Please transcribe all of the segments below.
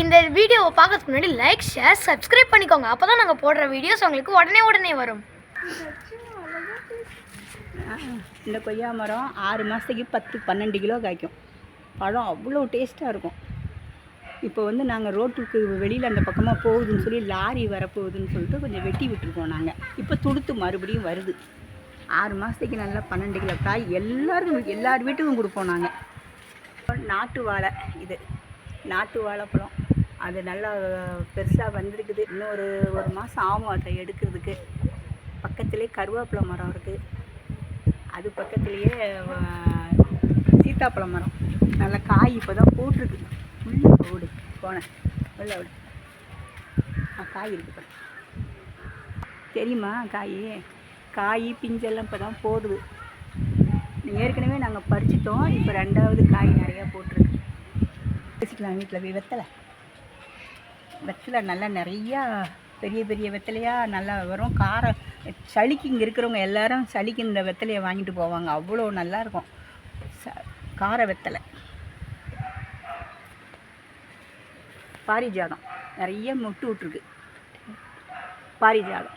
இந்த வீடியோவை பார்க்கறதுக்கு முன்னாடி லைக் ஷேர் சப்ஸ்கிரைப் பண்ணிக்கோங்க. அப்போ தான் நாங்கள் போடுற வீடியோஸ் உங்களுக்கு உடனே உடனே வரும். இந்த கொய்யா மரம் ஆறு மாதத்துக்கு பத்து பன்னெண்டு கிலோ காய்க்கும். பழம் அவ்வளோ டேஸ்ட்டாக இருக்கும். இப்போ வந்து நாங்கள் ரோட்டுக்கு வெளியில் அந்த பக்கமாக போகுதுன்னு சொல்லி லாரி வரப்போகுதுன்னு சொல்லிட்டு கொஞ்சம் வெட்டி விட்டுருக்கோம் நாங்கள் இப்போ துடுத்து மறுபடியும் வருது. ஆறு மாதத்துக்கு நல்லா பன்னெண்டு கிலோ காய் எல்லாருக்கும் எல்லார் வீட்டுக்கும் கொடுப்போம் நாங்கள் நாட்டு வாழை இது. நாட்டு வாழைப்பழம். அது நல்லா பெருசாக வந்திருக்குது. இன்னும் ஒரு ஒரு மாதம் ஆகும் அதை எடுக்கிறதுக்கு. பக்கத்துலேயே கருவேப்பிலை மரம் இருக்குது அது பக்கத்துலேயே சீத்தாப்பழம் சீத்தாப்பழ மரம். நல்லா காய் இப்போ தான் போட்டிருக்கு. உள்ளே ஓடு போனேன் உள்ள ஓடு. காய் இருக்கு தெரியுமா காய்? காய் பிஞ்செல்லாம் இப்போ தான் போடுது ஏற்கனவே நாங்கள் பறிச்சிட்டோம். இப்போ ரெண்டாவது காய் நிறையா போட்டிருக்கு. பேசிக்கலாம் வீட்டில் போய் வெத்தலை. வெத்தலை நல்லா நிறையா பெரிய பெரிய வெத்தலையாக நல்லா வரும். காரம் சளிக்கு இங்கே இருக்கிறவங்க எல்லாரும் சளிக்கு இந்த வெத்தலையை வாங்கிட்டு போவாங்க. அவ்வளோ நல்லா இருக்கும். ச கார வெத்தலை. பாரிஜாதம். நிறைய மொட்டு விட்ருக்கு பாரிஜாதம்.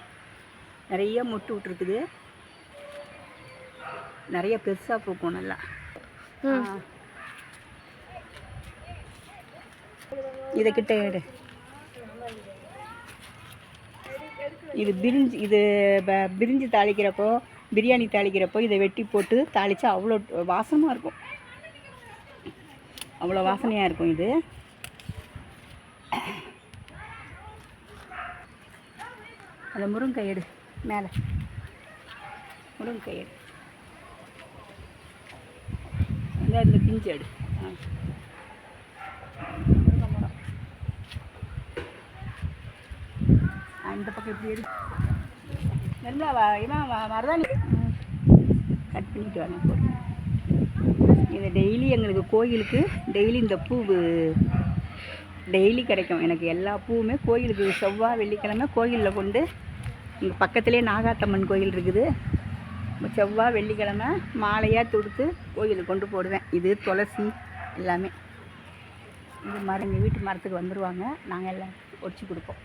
நிறைய மொட்டு விட்ருக்குது நிறைய பெருசாக பூக்கும் நல்லா. இதை கிட்ட எடு இது பிரிஞ்சு இது ப- பிரிஞ்சு தாளிக்கிறப்போ பிரியாணி தாளிக்கிறப்போ இதை வெட்டி போட்டு தாளித்தா அவ்வளோ வாசமாக இருக்கும். அவ்வளோ வாசனையாக இருக்கும் இது. அந்த முருங்கை எடு மேலே. முருங்கை எடு இந்த பிஞ்சு எடு. ஆ. இந்த பக்கம் இப்படி எடு நல்லா வா இவன் வ- மருதாணி. கட் பண்ணிட்டு வரேன் இது டெய்லி எங்களுக்கு கோயிலுக்கு டெய்லி இந்த பூ டெய்லி கிடைக்கும். எனக்கு எல்லா பூவுமே கோயிலுக்கு செவ்வாய் வெள்ளிக்கிழமை கோயிலில் கொண்டு இங்கே பக்கத்துலேயே நாகாத்தம்மன் கோயில் இருக்குது. செவ்வாய் வெள்ளிக்கிழமை மாலையாக தொடுத்து கோயிலுக்கு கொண்டு போடுவேன். இது துளசி எல்லாமே. இது மரம் எங்கள் வீட்டு மரத்துக்கு வந்துடுவாங்க நாங்கள் எல்லாம் ஒடிச்சு கொடுப்போம்.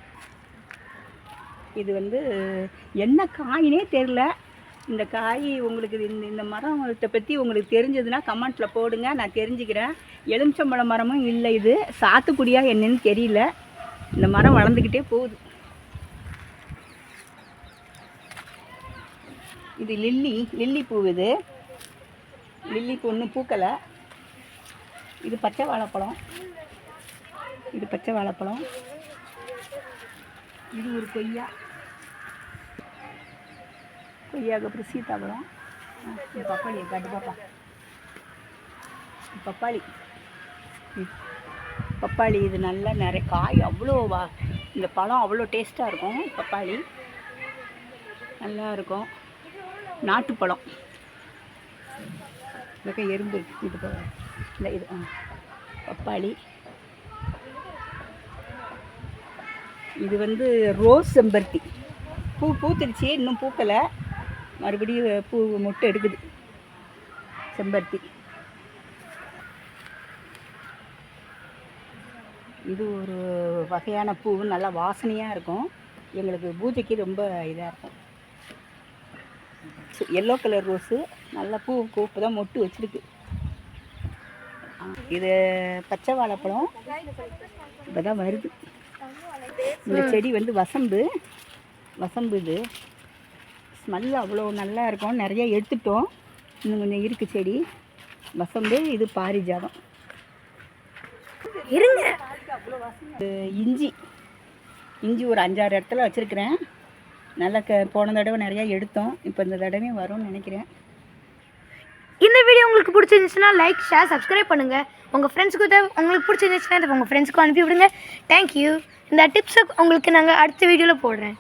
இது வந்து என்ன காயினே தெரில இந்த காய் உங்களுக்கு இந்த இந்த மரத்தை பற்றி உங்களுக்கு தெரிஞ்சதுன்னா கமெண்ட்டில் போடுங்க நான் தெரிஞ்சுக்கிறேன். எலுமிச்சம்பழ மரமும் இல்லை இது. சாத்துக்குடியாக என்னன்னு தெரியல. இந்த மரம் வளர்ந்துக்கிட்டே போகுது. இது லில்லி லில்லி பூ இது. லில்லி பூ ஒன்றும் பூக்கலை. இது பச்சை வாழைப்பழம். இது பச்சை வாழைப்பழம். இது ஒரு கொய்யா. கொய்யாவுக்கு அப்புறம் சீத்தாப்பழம் ஆ, இந்த காட்டு பாப்பா. பப்பாளி. ம். பப்பாளி இது நல்லா நிறைய காய் அவ்வளோ வா இந்த பழம் அவ்வளோ டேஸ்ட்டாக இருக்கும் பப்பாளி. நல்லா இருக்கும். நாட்டுப்பழம் இதுக்கு எறும்பு இது இந்த இது பப்பாளி. இது வந்து ரோஸ் செம்பருத்தி. பூ பூத்துருச்சு இன்னும் பூக்கலை. மறுபடியும் பூ மொட்டு எடுக்குது. செம்பருத்தி. இது ஒரு வகையான பூ நல்லா வாசனையாக இருக்கும். எங்களுக்கு பூஜைக்கு ரொம்ப இதாக இருக்கும். எல்லோ கலர் ரோஸு நல்ல பூ இப்போ தான் மொட்டு வச்சிருக்கு. இது பச்சை வாழைப்பழம். இப்போ தான் வருது. இந்த செடி வந்து வசம்பு. வசம்பு இது. ஸ்மெல் அவ்வளோ நல்லா இருக்கும். நிறைய எடுத்துட்டோம். இன்னும் கொஞ்சம் இருக்குது செடி. வசம்பு இது பாரிஜாதம். இருங்க. இஞ்சி. இஞ்சி ஒரு அஞ்சாறு இடத்துல வச்சுருக்கிறேன். நல்லா க போன தடவை நிறையா எடுத்தோம். இப்போ இந்த தடவையும் வரும்னு நினைக்கிறேன். இந்த வீடியோ உங்களுக்கு பிடிச்சிருந்துச்சுன்னா லைக் ஷேர் சப்ஸ்கிரைப் பண்ணுங்க. உங்க ஃப்ரெண்ட்ஸுக்கு தேவை உங்களுக்கு பிடிச்சிருந்துச்சுன்னா இதை உங்க ஃப்ரெண்ட்ஸுக்கும் அனுப்பி விடுங்க. தேங்க்யூ இந்த டிப்ஸை உங்களுக்கு நாங்கள் அடுத்த வீடியோவில் போடுறேன்.